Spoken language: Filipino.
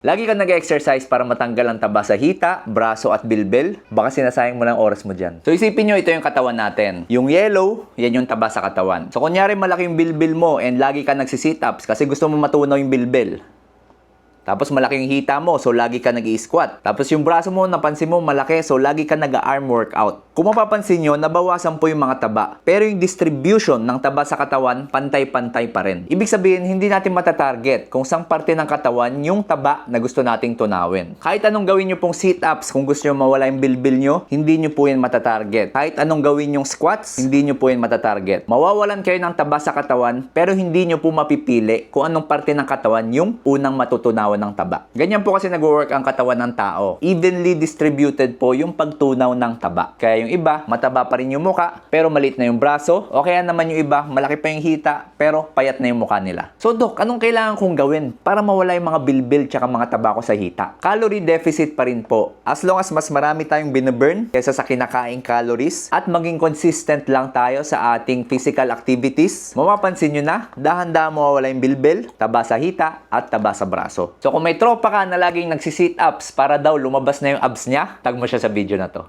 Lagi ka nag-exercise para matanggal ang taba sa hita, braso at bilbil, baka sinasayang mo ng oras mo dyan. So isipin nyo, ito yung katawan natin. Yung yellow, yan yung taba sa katawan. So kunyari malaki yung bilbil mo and lagi ka nagsi-sit-ups kasi gusto mo matunaw yung bilbil. Tapos malaki yung hita mo, so lagi ka nag squat Tapos yung braso mo, napansin mo malaki, so lagi ka nag-arm workout. Kung mapapansin nyo, nabawasan po yung mga taba. Pero yung distribution ng taba sa katawan, pantay-pantay pa rin. Ibig sabihin, hindi natin matatarget kung saan parte ng katawan yung taba na gusto nating tunawin. Kahit anong gawin nyo pong sit-ups, kung gusto nyo mawala yung bilbil nyo, hindi nyo po yan matatarget. Kahit anong gawin yung squats, hindi nyo po yan matatarget. Mawawalan kayo ng taba sa katawan, pero hindi nyo po mapipili kung anong parte ng katawan yung unang matutunawan ng taba. Ganyan po kasi nag-work ang katawan ng tao. Evenly distributed po yung pagtunaw ng taba. Kaya yung iba, mataba pa rin yung muka, pero maliit na yung braso. O kaya naman yung iba, malaki pa yung hita, pero payat na yung muka nila. So Dok, anong kailangan kong gawin para mawala yung mga bilbil tsaka mga taba ko sa hita? Calorie deficit pa rin po. As long as mas marami tayong binaburn kaysa sa kinakaing calories at maging consistent lang tayo sa ating physical activities, mapapansin nyo na, dahan-dahan mawawala yung bilbil, taba sa hita, at taba sa braso. So kung may tropa ka na laging nagsi-sit ups para daw lumabas na yung abs niya, tag mo siya sa video na to.